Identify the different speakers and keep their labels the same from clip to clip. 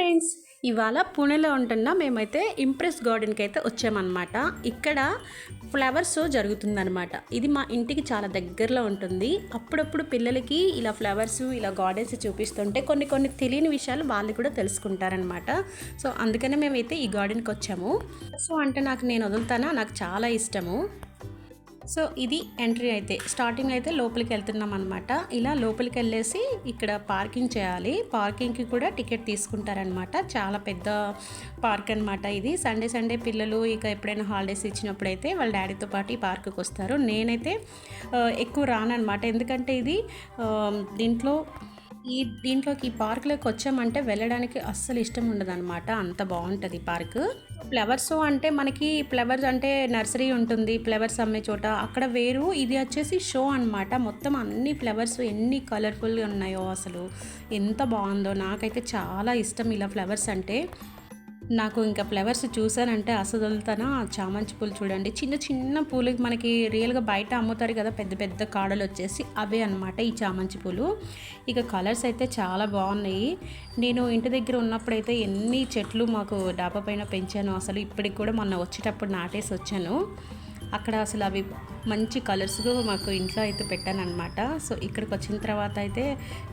Speaker 1: Friends ఇవాళ పూణేలో ఉంటున్న మేమైతే ఇంప్రెస్ గార్డెన్కి అయితే వచ్చామన్నమాట. ఇక్కడ ఫ్లవర్స్ షో జరుగుతుందన్నమాట. ఇది మా ఇంటికి చాలా దగ్గరలో ఉంటుంది. అప్పుడప్పుడు పిల్లలకి ఇలా ఫ్లవర్స్ ఇలా గార్డెన్స్ చూపిస్తుంటే కొన్ని కొన్ని తెలియని విషయాలు వాళ్ళు కూడా తెలుసుకుంటారనమాట సో అందుకనే మేమైతే ఈ గార్డెన్కి వచ్చాము. సో అంటే నాకు నేను వదులుతానా? నాకు చాలా ఇష్టము. సో ఇది ఎంట్రీ అయితే స్టార్టింగ్ అయితే లోపలికి వెళ్తున్నాం అనమాట ఇలా లోపలికి వెళ్ళేసి ఇక్కడ పార్కింగ్ చేయాలి. పార్కింగ్కి కూడా టికెట్ తీసుకుంటారనమాట చాలా పెద్ద పార్క్ అనమాట ఇది. సండే సండే పిల్లలు ఇక ఎప్పుడైనా హాలిడేస్ ఇచ్చినప్పుడు అయితే వాళ్ళ డాడీతో పాటు ఈ పార్క్కి వస్తారు. నేనైతే ఎక్కువ రానమాట ఎందుకంటే ఇది దీంట్లో ఈ దీంట్లోకి ఈ పార్క్లోకి వచ్చామంటే వెళ్ళడానికి అస్సలు ఇష్టం ఉండదు అనమాట అంత బాగుంటుంది పార్క్. ఫ్లవర్స్ అంటే మనకి ఫ్లవర్స్ అంటే నర్సరీ ఉంటుంది ఫ్లవర్స్ అమ్మే చోట. అక్కడ వేరు ఇది వచ్చేసి షో అన్నమాట. మొత్తం అన్ని ఫ్లవర్స్ ఎన్ని కలర్ఫుల్గా ఉన్నాయో అసలు ఎంత బాగుందో నాకైతే చాలా ఇష్టం ఇలా ఫ్లవర్స్ అంటే. నాకు ఇంకా ఫ్లవర్స్ చూసానంటే అసలు చామంతి పూలు చూడండి. చిన్న చిన్న పూలు మనకి రియల్గా బయట అమ్ముతారు కదా పెద్ద పెద్ద కాడలు వచ్చేసి అవే అనమాట ఈ చామంతి పూలు. ఇక కలర్స్ అయితే చాలా బాగున్నాయి. నేను ఇంటి దగ్గర ఉన్నప్పుడైతే ఎన్ని చెట్లు మాకు డాబా పైన పెంచాను అసలు ఇప్పటికి కూడా మొన్న వచ్చేటప్పుడు నాటేసి వచ్చాను. అక్కడ అసలు అవి మంచి కలర్స్గా మాకు ఇంట్లో అయితే పెట్టాను అనమాట సో ఇక్కడికి వచ్చిన తర్వాత అయితే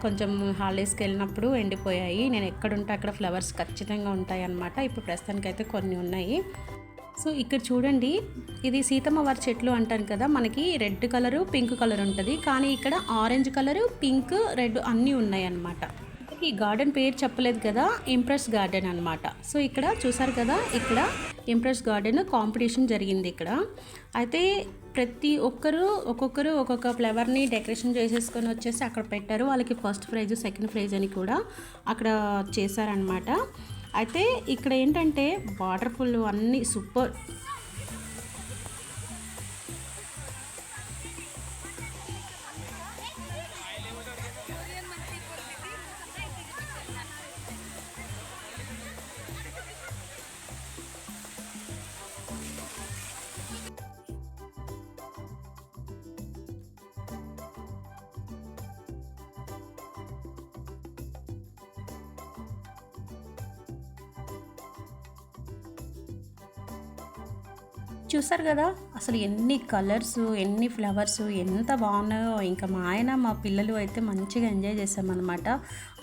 Speaker 1: కొంచెం హాలిడేస్కి వెళ్ళినప్పుడు ఎండిపోయాయి. నేను ఎక్కడుంటే అక్కడ ఫ్లవర్స్ ఖచ్చితంగా ఉంటాయి అనమాట ఇప్పుడు ప్రస్తుతానికి అయితే కొన్ని ఉన్నాయి. సో ఇక్కడ చూడండి ఇది సీతమ్మ వారి చెట్లు అంటాను కదా మనకి రెడ్ కలరు పింక్ కలర్ ఉంటుంది. కానీ ఇక్కడ ఆరెంజ్ కలరు పింక్ రెడ్ అన్నీ ఉన్నాయి అన్నమాట ఈ గార్డెన్ పేరు చెప్పలేదు కదా ఇంప్రెస్ గార్డెన్ అనమాట సో ఇక్కడ చూసారు కదా ఇక్కడ ఇంప్రెస్ గార్డెన్ కాంపిటీషన్ జరిగింది ఇక్కడ. అయితే ప్రతి ఒక్కరు ఒక్కొక్కరు ఒక్కొక్క ఫ్లవర్ని డెకరేషన్ చేసేసుకొని వచ్చేసి అక్కడ పెట్టారు. వాళ్ళకి ఫస్ట్ ప్రైజ్ సెకండ్ ప్రైజ్ అని కూడా అక్కడ చేశారనమాట అయితే ఇక్కడ ఏంటంటే వాటర్ ఫుల్ అన్నీ సూపర్ చూసారు కదా? అసలు ఎన్ని కలర్స్ ఎన్ని ఫ్లవర్స్ ఎంత బాగున్నాయో ఇంకా మా ఆయన మా పిల్లలు అయితే మంచిగా ఎంజాయ్ చేసామన్నమాట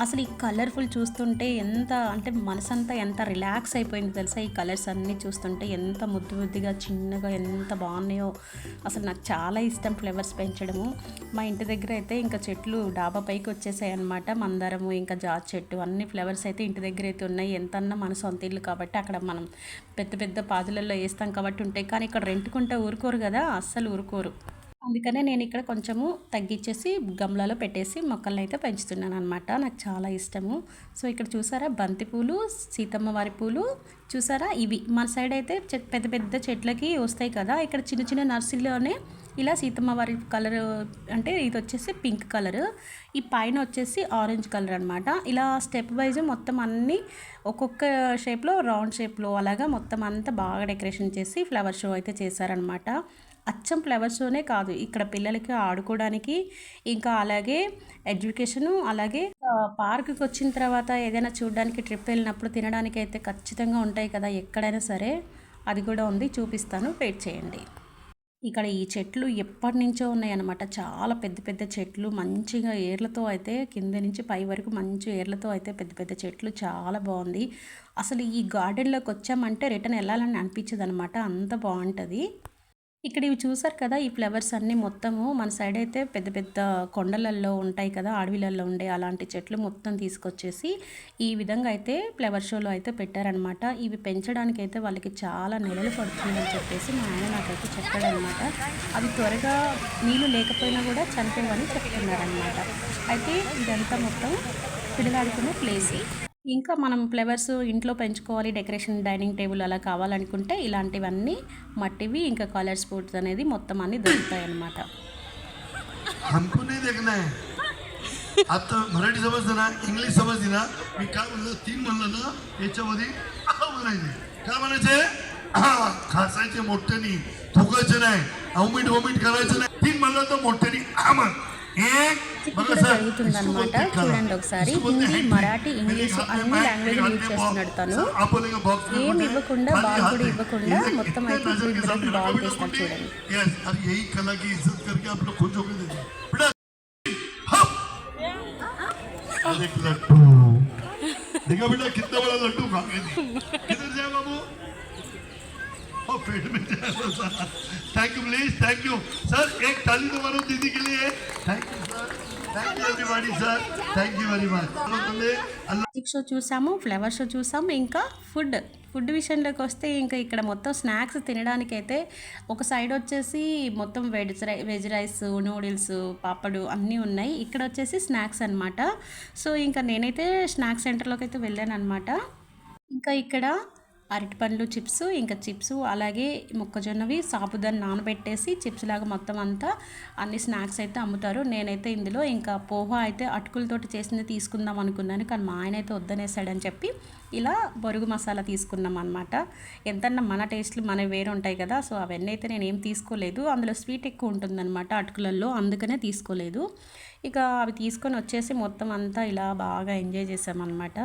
Speaker 1: అసలు ఈ కలర్ఫుల్ చూస్తుంటే ఎంత అంటే మనసంతా ఎంత రిలాక్స్ అయిపోయింది తెలుసా? ఈ కలర్స్ అన్నీ చూస్తుంటే ఎంత ముద్దు ముద్దుగా చిన్నగా ఎంత బాగున్నాయో. అసలు నాకు చాలా ఇష్టం ఫ్లవర్స్ పెంచడము. మా ఇంటి దగ్గర అయితే ఇంకా చెట్లు డాబా పైకి వచ్చేసాయి అనమాట మందారము ఇంకా జాజ్ చెట్టు అన్ని ఫ్లవర్స్ అయితే ఇంటి దగ్గర అయితే ఉన్నాయి. ఎంతన్నా మన సొంత ఇల్లు కాబట్టి అక్కడ మనం పెద్ద పెద్ద పాదులలో వేస్తాం కాబట్టి ఉంటాయి. కానీ ఇక్కడ రెంట్కుంటే ఊరుకోరు కదా అస్సలు ఊరుకోరు. అందుకనే నేను ఇక్కడ కొంచెము తగ్గించేసి గమ్లలో పెట్టేసి మొక్కలను అయితే పెంచుతున్నాను అనమాట నాకు చాలా ఇష్టము. సో ఇక్కడ చూసారా బంతి పూలు సీతమ్మ వారి పూలు చూసారా ఇవి? మన సైడ్ అయితే చె- పెద్ద పెద్ద చెట్లకి వస్తాయి కదా ఇక్కడ చిన్న చిన్న నర్సరీలోనే ఇలా సీతమ్మ వారి కలర్ అంటే ఇది వచ్చేసి పింక్ కలర్. ఈ పైన వచ్చేసి ఆరెంజ్ కలర్ అనమాట ఇలా స్టెప్ వైజ్ మొత్తం అన్నీ ఒక్కొక్క షేప్లో రౌండ్ షేప్లో అలాగా మొత్తం అంతా బాగా డెకరేషన్ చేసి ఫ్లవర్ షో అయితే చేశారనమాట అచ్చం ఫ్లవర్ షోనే కాదు ఇక్కడ పిల్లలకి ఆడుకోవడానికి ఇంకా అలాగే ఎడ్యుకేషను అలాగే పార్క్కి వచ్చిన తర్వాత ఏదైనా చూడడానికి ట్రిప్ వెళ్ళినప్పుడు తినడానికి అయితే ఖచ్చితంగా ఉంటాయి కదా ఎక్కడైనా సరే. అది కూడా ఉంది చూపిస్తాను వెయిట్ చేయండి. ఇక్కడ ఈ చెట్లు ఎప్పటి నుంచో ఉన్నాయన్నమాట. చాలా పెద్ద పెద్ద చెట్లు మంచిగా ఏర్లతో అయితే కింద నుంచి పై వరకు మంచి ఏర్లతో అయితే పెద్ద పెద్ద చెట్లు చాలా బాగుంది. అసలు ఈ గార్డెన్లోకి వచ్చామంటే రిటర్న్ వెళ్ళాలని అనిపించదు అనమాట అంత బాగుంటుంది. ఇక్కడ ఇవి చూసారు కదా ఈ ఫ్లవర్స్ అన్నీ మొత్తము మన సైడ్ అయితే పెద్ద పెద్ద కొండలల్లో ఉంటాయి కదా అడవిలలో ఉండే అలాంటి చెట్లు మొత్తం తీసుకొచ్చేసి ఈ విధంగా అయితే ఫ్లవర్ షోలో అయితే పెట్టారనమాట ఇవి పెంచడానికి అయితే వాళ్ళకి చాలా నెలలు పడుతుందని చెప్పేసి మా ఆయన నాకైతే చెప్పాడనమాట అవి త్వరగా నీళ్ళు లేకపోయినా కూడా చనిపోవని చెప్తున్నారనమాట అయితే ఇదంతా మొత్తం పిల్లలాడుకునే ప్లేస్ ఇంకా మనం ఫ్లవర్స్ ఇంట్లో పెంచుకోవాలి డెకరేషన్ డైనింగ్ టేబుల్ అలా కావాలనుకుంటే ఇలాంటివన్నీ మట్టివి ఇంకా కలర్ స్పోర్ట్స్ అనేది మొత్తం అన్ని దొరుకుతాయి అన్నమాట
Speaker 2: हमको नहीं देखना है आता मराठी समजतं ना इंग्लिश समजते ना मी काय म्हणलं तीन म्हणलं ना याच्यामध्ये आ म्हणायचे काय म्हणायचे हा खासायचे मोठ्यानी थुकायचं नाही अवमीट वमीट करायचं नाही तीन म्हणलं तर मोठ्यानी आ म्हण एक
Speaker 1: ఇది
Speaker 2: बघा
Speaker 1: కూడా
Speaker 2: सर,
Speaker 1: జరుగుతుంది
Speaker 2: इसको
Speaker 1: అనమాట
Speaker 2: बोलते हैं कला।
Speaker 1: చూడండి ఒకసారి
Speaker 2: इसको बोलते
Speaker 1: హిందీ
Speaker 2: हैं
Speaker 1: మరాఠీ
Speaker 2: मेरे
Speaker 1: ఇంగ్లీష్
Speaker 2: हाथ में
Speaker 1: అన్ని
Speaker 2: mic,
Speaker 1: లాంగ్వేజ్
Speaker 2: मेरे
Speaker 1: యూజ్
Speaker 2: हाथ में
Speaker 1: చేస్తున్నాడు
Speaker 2: box।
Speaker 1: తను
Speaker 2: सर, आप बोलेंगे box में
Speaker 1: ఏం
Speaker 2: बोलते हैं,
Speaker 1: ఇవ్వకుండా
Speaker 2: खाली
Speaker 1: బాల్
Speaker 2: हाथ
Speaker 1: కూడా
Speaker 2: में।
Speaker 1: ఇవ్వకుండా
Speaker 2: ये
Speaker 1: మొత్తం
Speaker 2: इतने
Speaker 1: అయితే
Speaker 2: नजर के
Speaker 1: పిల్లలకి
Speaker 2: सामने
Speaker 1: బాల్
Speaker 2: रखा
Speaker 1: తీస్తాడు
Speaker 2: बेटा,
Speaker 1: చూడండి
Speaker 2: यस अब यही कला की इज्जत करके आप लोग खुश होकर देते बेटा हप! एक लड्डू देखा बेटा कितना बड़ा लड्डू खा गए थे किधर जाए बाबू और पेट में जाए thank you please thank you sir एक ताली तो मारो दीदी के लिए thank you sir thank you everybody sir thank you very much Allah
Speaker 1: music show చూసాము ఫ్లవర్ షో చూసాము ఇంకా ఫుడ్ ఫుడ్ విషయంలోకి వస్తే ఇంకా ఇక్కడ మొత్తం స్నాక్స్ తినడానికైతే ఒక సైడ్ వచ్చేసి మొత్తం వెజ్ రై వెజ్ రైస్ నూడిల్స్ పాపడు అన్నీ ఉన్నాయి ఇక్కడ వచ్చేసి స్నాక్స్ అన్నమాట సో ఇంకా నేనైతే స్నాక్స్ సెంటర్లోకి అయితే వెళ్ళాను అనమాట ఇంకా ఇక్కడ అరటిపండ్లు చిప్స్ ఇంకా చిప్స్ అలాగే మొక్కజొన్నవి సాబుదాన్ని నానబెట్టేసి చిప్స్ లాగా మొత్తం అంతా అన్ని స్నాక్స్ అయితే అమ్ముతారు. నేనైతే ఇందులో ఇంకా పోహా అయితే అటుకులతోటి చేసింది తీసుకుందాం అనుకున్నాను కానీ మా ఆయన అయితే వద్దనేసాడని చెప్పి ఇలా బొరుగు మసాలా తీసుకున్నాం అనమాట ఎంతన్నా మన టేస్ట్లు మన వేరు ఉంటాయి కదా సో అవన్నీ అయితే నేను ఏం తీసుకోలేదు. అందులో స్వీట్ ఎక్కువ ఉంటుందన్నమాట అటుకులలో అందుకనే తీసుకోలేదు. ఇక అవి తీసుకొని వచ్చేసి మొత్తం అంతా ఇలా బాగా ఎంజాయ్ చేసామన్నమాట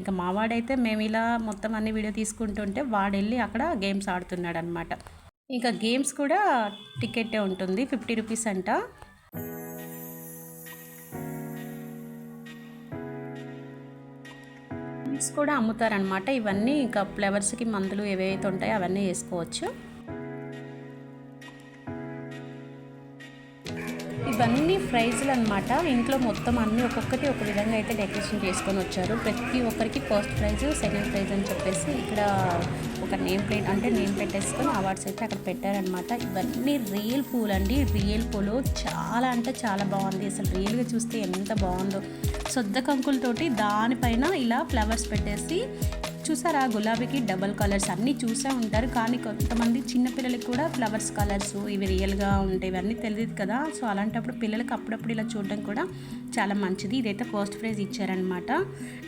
Speaker 1: ఇంకా మావాడైతే మేము ఇలా మొత్తం అన్ని వీడియో తీసుకుంటుంటే వాడెళ్ళి అక్కడ గేమ్స్ ఆడుతున్నాడు అనమాట ఇంకా గేమ్స్ కూడా టికెట్ ఉంటుంది ఫిఫ్టీ రూపీస్ అంట. డ్రింక్స్ కూడా అమ్ముతారనమాట. ఇవన్నీ ఇంకా ఫ్లవర్స్కి మందులు ఏవైతే ఉంటాయో అవన్నీ వేసుకోవచ్చు. ఇవన్నీ ప్రైజులు అనమాట ఇంట్లో మొత్తం అన్ని ఒక్కొక్కటి ఒక విధంగా అయితే డెకరేషన్ చేసుకొని వచ్చారు. ప్రతి ఒక్కరికి ఫస్ట్ ప్రైజ్ సెకండ్ ప్రైజ్ అని చెప్పేసి ఇక్కడ ఒక నేమ్ ప్లేట్ అంటే నేమ్ పెట్టేసుకొని అవార్డ్స్ అయితే అక్కడ పెట్టారనమాట ఇవన్నీ రియల్ పూలు అండి రియల్ పూలు చాలా అంటే చాలా బాగుంది. అసలు రియల్గా చూస్తే ఎంత బాగుందో. సొద్ద కంకులతోటి దానిపైన ఇలా ఫ్లవర్స్ పెట్టేసి చూసారా? గులాబీకి డబల్ కలర్స్ అన్నీ చూసే ఉంటారు. కానీ కొంతమంది చిన్నపిల్లలకి కూడా ఫ్లవర్స్ కలర్స్ ఇవి రియల్గా ఉంటాయి ఇవన్నీ తెలియదు కదా. సో అలాంటప్పుడు పిల్లలకి అప్పుడప్పుడు ఇలా చూడడం కూడా చాలా మంచిది. ఇదైతే ఫస్ట్ ప్రైజ్ ఇచ్చారనమాట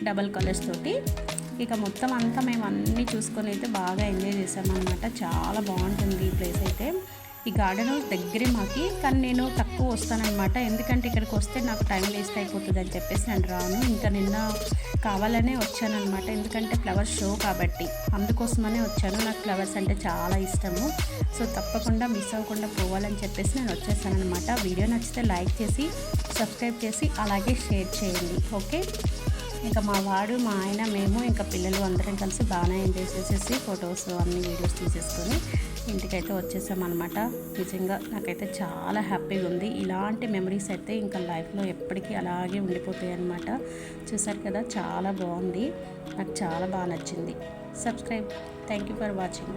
Speaker 1: డబల్ కలర్స్ తోటి. ఇక మొత్తం అంతా మేము అన్నీ చూసుకొని అయితే బాగా ఎంజాయ్ చేసామన్నమాట చాలా బాగుంటుంది ఈ ప్లేస్ అయితే. ఈ గార్డెన్ దగ్గరే మాకి కానీ నేను తక్కువ వస్తానన్నమాట. ఎందుకంటే ఇక్కడికి వస్తే నాకు టైం వేస్ట్ అయిపోతుంది అని చెప్పేసి నేను రాను. ఇంకా నిన్న కావాలనే వచ్చానమాట ఎందుకంటే ఫ్లవర్ షో కాబట్టి అందుకోసమనే వచ్చాను. నాకు ఫ్లవర్స్ అంటే చాలా ఇష్టము. సో తప్పకుండా మిస్ అవ్వకుండా పోవాలని చెప్పేసి నేను వచ్చేసానమాట వీడియో నచ్చితే లైక్ చేసి సబ్స్క్రైబ్ చేసి అలాగే షేర్ చేయండి. ఓకే? ఇంకా మా వాడు మా ఆయన మేము ఇంకా పిల్లలు అందరం కలిసి బాగానే ఎంజాయ్ చేసేసి ఫొటోస్ అన్ని వీడియోస్ తీసేసుకొని ఇంటికైతే వచ్చేసామన్నమాట. నిజంగా నాకైతే చాలా హ్యాపీగా ఉంది. ఇలాంటి మెమరీస్ అయితే ఇంకా లైఫ్లో ఎప్పటికీ అలాగే ఉండిపోతాయి అన్నమాట. చూసారు కదా చాలా బాగుంది. నాకు చాలా బాగా నచ్చింది. Subscribe thank you for watching